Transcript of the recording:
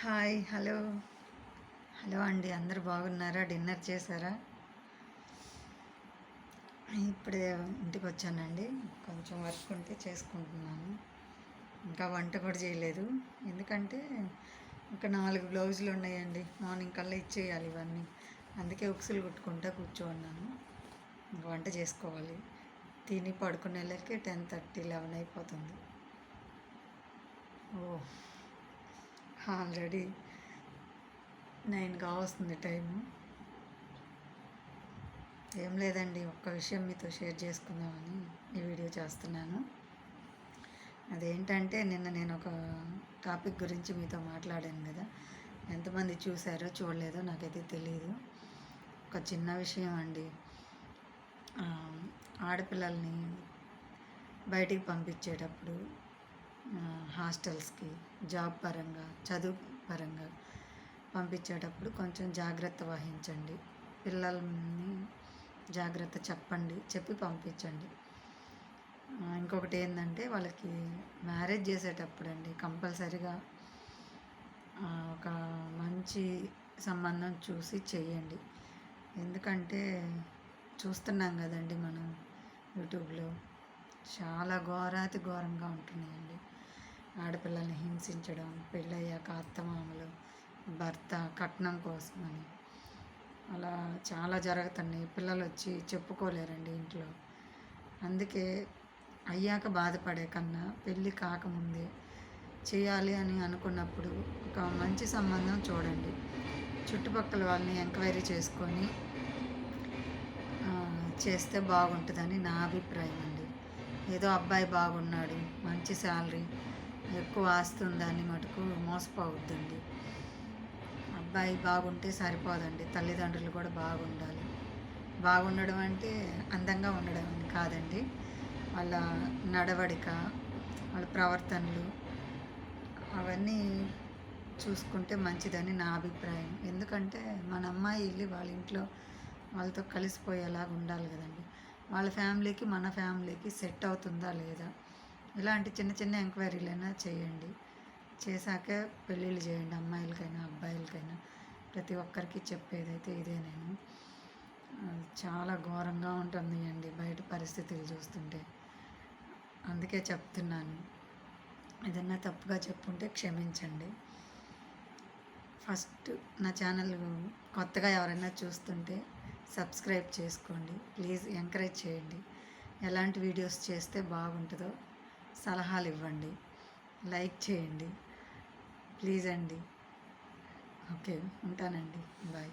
Hi hello. Hello అండి అందరు బాగున్నారా? డిన్నర్ చేశారా? ఇప్పుడే ఇంటికి వచ్చానండి. కొంచెం వర్క్ ఉంటే చేసుకుంటున్నాను. ఇంకా వంట కూడా చేయలేదు. ఎందుకంటే ఇంకా నాలుగు బ్లౌజులు ఉన్నాయండి. మార్నింగ్ కల్లా ఇచ్చేయాలి ఇవన్నీ. అందుకే ఉక్సులు కుట్టుకుంటా కూర్చోన్నాను. ఇంకా వంట చేసుకోవాలి. తిని పడుకునేళ్ళకి టెన్ థర్టీ లెవెన్ అయిపోతుంది. ఆల్రెడీ నైన్ కావస్తుంది టైము. ఏం లేదండి ఒక్క విషయం మీతో షేర్ చేసుకుందామని ఈ వీడియో చేస్తున్నాను. అదేంటంటే నిన్న నేను ఒక టాపిక్ గురించి మీతో మాట్లాడాను కదా. ఎంతమంది చూసారో చూడలేదో నాకైతే తెలియదు ఒక చిన్న విషయం అండి. ఆడపిల్లల్ని బయటికి పంపించేటప్పుడు హాస్టల్స్కి జాబ్ పరంగా చదువు పరంగా పంపించేటప్పుడు కొంచెం జాగ్రత్త వహించండి. పిల్లల్ని జాగ్రత్త చెప్పండి చెప్పి పంపించండి. ఇంకొకటి ఏంటంటే వాళ్ళకి మ్యారేజ్ చేసేటప్పుడు అండి కంపల్సరిగా ఒక మంచి సంబంధం చూసి చేయండి. ఎందుకంటే చూస్తున్నాం కదండి మనం యూట్యూబ్లో చాలా ఘోరాతి ఘోరంగా ఉంటున్నాయండి. ఆడపిల్లల్ని హింసించడం పెళ్ళయ్యాక అత్తమామలు భర్త కట్నం కోసమని. అలా చాలా జరుగుతున్నాయి. పిల్లలు వచ్చి చెప్పుకోలేరండి ఇంట్లో. అందుకే అయ్యాక బాధపడే కన్నా పెళ్ళి కాకముందే చేయాలి అని అనుకున్నప్పుడు ఒక మంచి సంబంధం చూడండి. చుట్టుపక్కల వాళ్ళని ఎంక్వైరీ చేసుకొని చేస్తే బాగుంటుందని నా అభిప్రాయం అండి ఏదో అబ్బాయి బాగున్నాడు మంచి శాలరీ ఎక్కువ ఆస్తి ఉందని మటుకు మోసపోవద్దండి. అబ్బాయి బాగుంటే సరిపోదండి తల్లిదండ్రులు కూడా బాగుండాలి. బాగుండడం అంటే అందంగా ఉండడం అని కాదండి. వాళ్ళ నడవడిక వాళ్ళ ప్రవర్తనలు అవన్నీ చూసుకుంటే మంచిదని నా అభిప్రాయం. ఎందుకంటే మన అమ్మాయి వెళ్ళి వాళ్ళ ఇంట్లో వాళ్ళతో కలిసిపోయేలాగా ఉండాలి కదండి. వాళ్ళ ఫ్యామిలీకి మన ఫ్యామిలీకి సెట్ అవుతుందా లేదా? ఇలాంటి చిన్న చిన్న ఎంక్వైరీలైనా చేయండి. చేశాక పెళ్ళిళ్ళు చేయండి అమ్మాయిలకైనా అబ్బాయిలకైనా. ప్రతి ఒక్కరికి చెప్పేదైతే ఇదే నేను. చాలా ఘోరంగా ఉంటుంది అండి బయట పరిస్థితులు చూస్తుంటే. అందుకే చెప్తున్నాను. ఏదన్నా తప్పుగా చెప్పుంటే క్షమించండి. ఫస్ట్ నా ఛానల్ కొత్తగా ఎవరైనా చూస్తుంటే సబ్స్క్రైబ్ చేసుకోండి. ప్లీజ్ ఎంకరేజ్ చేయండి. ఎలాంటి వీడియోస్ చేస్తే బాగుంటుందో సలహాలు ఇవ్వండి లైక్ చేయండి. ప్లీజ్ అండి. ఓకే ఉంటానండి. బాయ్.